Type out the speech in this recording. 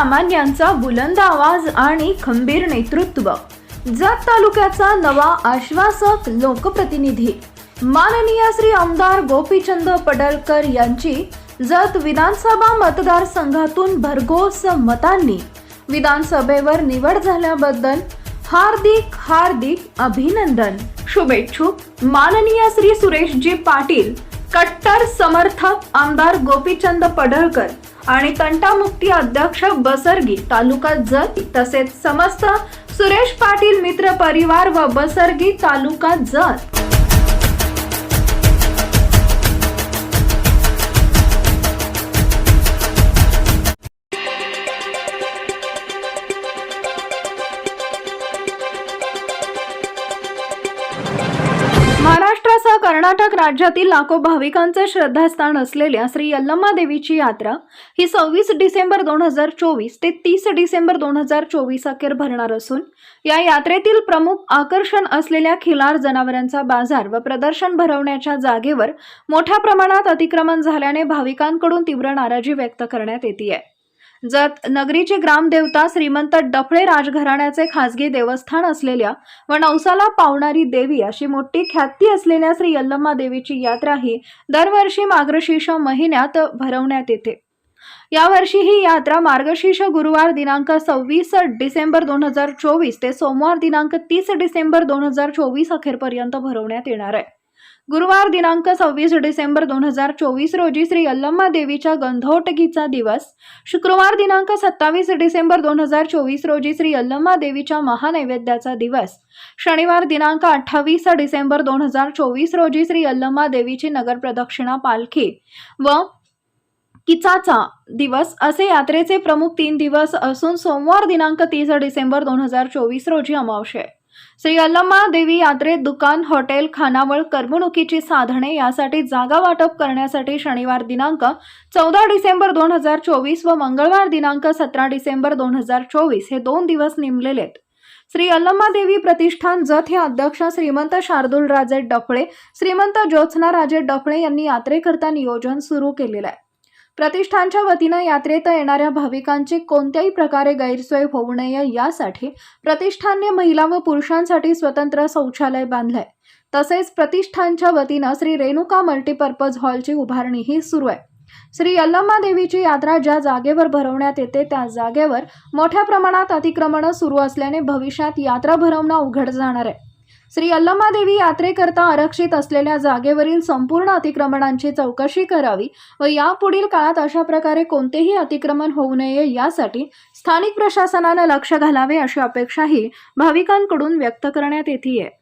सर्वसामान्यांचा बुलंद आवाज आणि खंबीर नेतृत्व. जत तालुक्याचा नवा आश्वासक लोकप्रतिनिधी. माननीय श्री आमदार गोपीचंद पडळकर यांची जत विधानसभा मतदारसंघातून भरघोस मतांनी विधानसभेवर निवड झाल्याबद्दल हार्दिक हार्दिक अभिनंदन. शुभेच्छुक. माननीय श्री सुरेशजी पाटील कट्टर समर्थक आमदार गोपीचंद पडळकर. आणि तंटामुक्ती अध्यक्ष बसरगी तालुका जत तसेच समस्त सुरेश पाटील मित्र परिवार व बसरगी तालुका जत. महाराष्ट्रासह कर्नाटक राज्यातील लाखो भाविकांचे श्रद्धास्थान असलेल्या श्री यल्लम्मा देवीची यात्रा ही सव्वीस डिसेंबर दोन हजार चोवीस ते तीस डिसेंबर दोन हजार चोवीस अखेर भरणार असून या यात्रेतील प्रमुख आकर्षण असलेल्या खिलार जनावरांचा बाजार व प्रदर्शन भरवण्याच्या जागेवर मोठ्या प्रमाणात अतिक्रमण झाल्याने भाविकांकडून तीव्र नाराजी व्यक्त करण्यात येते आहे जत नगरीची ग्रामदेवता श्रीमंत डफळे राजघराण्याचे खासगी देवस्थान असलेल्या व नवसाला पावणारी देवी अशी मोठी ख्याती असलेल्या श्री यल्लम्मा देवीची यात्रा ही दरवर्षी मार्गशीर्ष महिन्यात भरवण्यात येते. यावर्षी ही यात्रा मार्गशीर्ष गुरुवार दिनांक सव्वीस डिसेंबर दोन हजार चोवीस ते सोमवार दिनांक तीस डिसेंबर दोन हजार चोवीस अखेरपर्यंत भरवण्यात येणार आहे. गुरुवार दिनांक सव्वीस डिसेंबर दोन हजार चोवीस रोजी श्री अल्लम्मा देवीच्या गंधोटकीचा दिवस शुक्रवार दिनांक सत्तावीस डिसेंबर दोन हजार चोवीस रोजी श्री अल्लम्मा देवीच्या महानैवेद्याचा दिवस शनिवार दिनांक अठ्ठावीस डिसेंबर दोन हजार चोवीस रोजी श्री अल्लम्मा देवीची नगर प्रदक्षिणा पालखी व किचाचा दिवस असे यात्रेचे प्रमुख तीन दिवस असून सोमवार दिनांक तीस डिसेंबर दोन हजार चोवीस रोजी अमावशे आहे. श्री अल्लम्मा देवी यात्रेत दुकान हॉटेल खानावळ करमणुकीची साधने यासाठी जागा वाटप करण्यासाठी शनिवार दिनांक चौदा डिसेंबर दोन हजार चोवीस व मंगळवार दिनांक सतरा डिसेंबर दोन हजार चोवीस हे दोन दिवस नेमलेले आहेत. श्री अल्लम्मा देवी प्रतिष्ठान जत हे अध्यक्ष श्रीमंत शार्दूल राजे डफळे श्रीमंत ज्योत्स्ना राजे डफळे यांनी यात्रेकरता नियोजन सुरू केलेलं आहे. प्रतिष्ठानच्या वतीनं यात्रेत येणाऱ्या भाविकांची कोणत्याही प्रकारे गैरसोय होऊ नये यासाठी प्रतिष्ठानने महिला व पुरुषांसाठी स्वतंत्र शौचालय बांधलंय. तसेच प्रतिष्ठानच्या वतीनं श्री रेणुका मल्टीपर्पज हॉलची उभारणीही सुरू आहे. श्री यल्लम्मा देवीची यात्रा ज्या जागेवर भरवण्यात येते त्या जागेवर मोठ्या प्रमाणात अतिक्रमणं सुरू असल्याने भविष्यात यात्रा भरवणं उघड जाणार आहे. श्री अल्लमादेवी यात्रेकरता आरक्षित असलेल्या जागेवरील संपूर्ण अतिक्रमणांची चौकशी करावी व यापुढील काळात अशा प्रकारे कोणतेही अतिक्रमण होऊ नये यासाठी स्थानिक प्रशासनानं लक्ष घालावे अशी अपेक्षाही भाविकांकडून व्यक्त करण्यात येते